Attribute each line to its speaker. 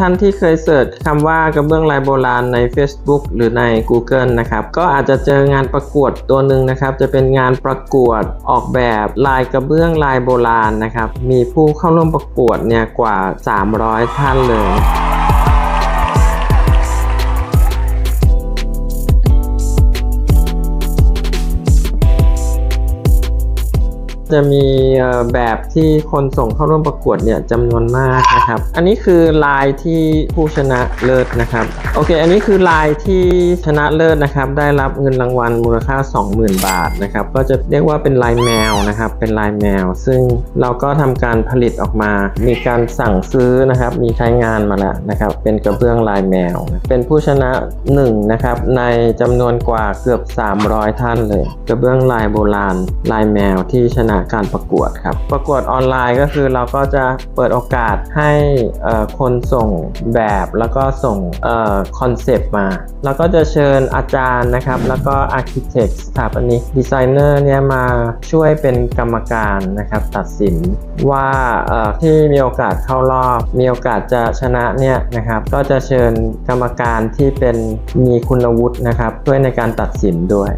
Speaker 1: ท่านที่เคยเสิร์ชคำว่ากระเบื้องลายโบราณใน Facebook หรือใน Google นะครับ ก็อาจจะเจองานประกวดตัวหนึ่งนะครับ จะเป็นงานประกวดออกแบบลายกระเบื้องลายโบราณนะครับ มีผู้เข้าร่วมประกวดเนี่ยกว่า 300 ท่านเลย จะมีแบบที่คนส่งเข้าร่วมประกวดเนี่ยจำนวนมากนะครับ อันนี้คือลายที่ผู้ชนะเลิศนะครับ โอเค อันนี้คือลายที่ชนะเลิศนะครับ ได้รับเงินรางวัลมูลค่า 20,000 บาทนะครับ ก็จะเรียกว่าเป็นลายแมวนะครับ เป็นลายแมว ซึ่งเราก็ทำการผลิตออกมา มีการสั่งซื้อนะครับ มีใช้งานมาแล้วนะครับ เป็นกระเบื้องลายแมว เป็นผู้ชนะหนึ่งนะครับในจำนวนกว่าเกือบ 300 ท่านเลย กระเบื้องลายโบราณลายแมวที่ชนะการประกวดครับ ประกวดออนไลน์ก็คือเราก็จะเปิดโอกาสให้คนส่งแบบแล้วก็ส่งคอนเซปต์มา แล้วก็จะเชิญอาจารย์นะครับ แล้วก็อาร์เคเต็กสถาปนิกดีไซเนอร์เนี่ยมาช่วยเป็นกรรมการนะครับ ตัดสินว่าที่มีโอกาสเข้ารอบ มีโอกาสจะชนะเนี่ยนะครับ ก็จะเชิญกรรมการที่เป็นมีคุณวุฒินะครับช่วยในการตัดสินด้วย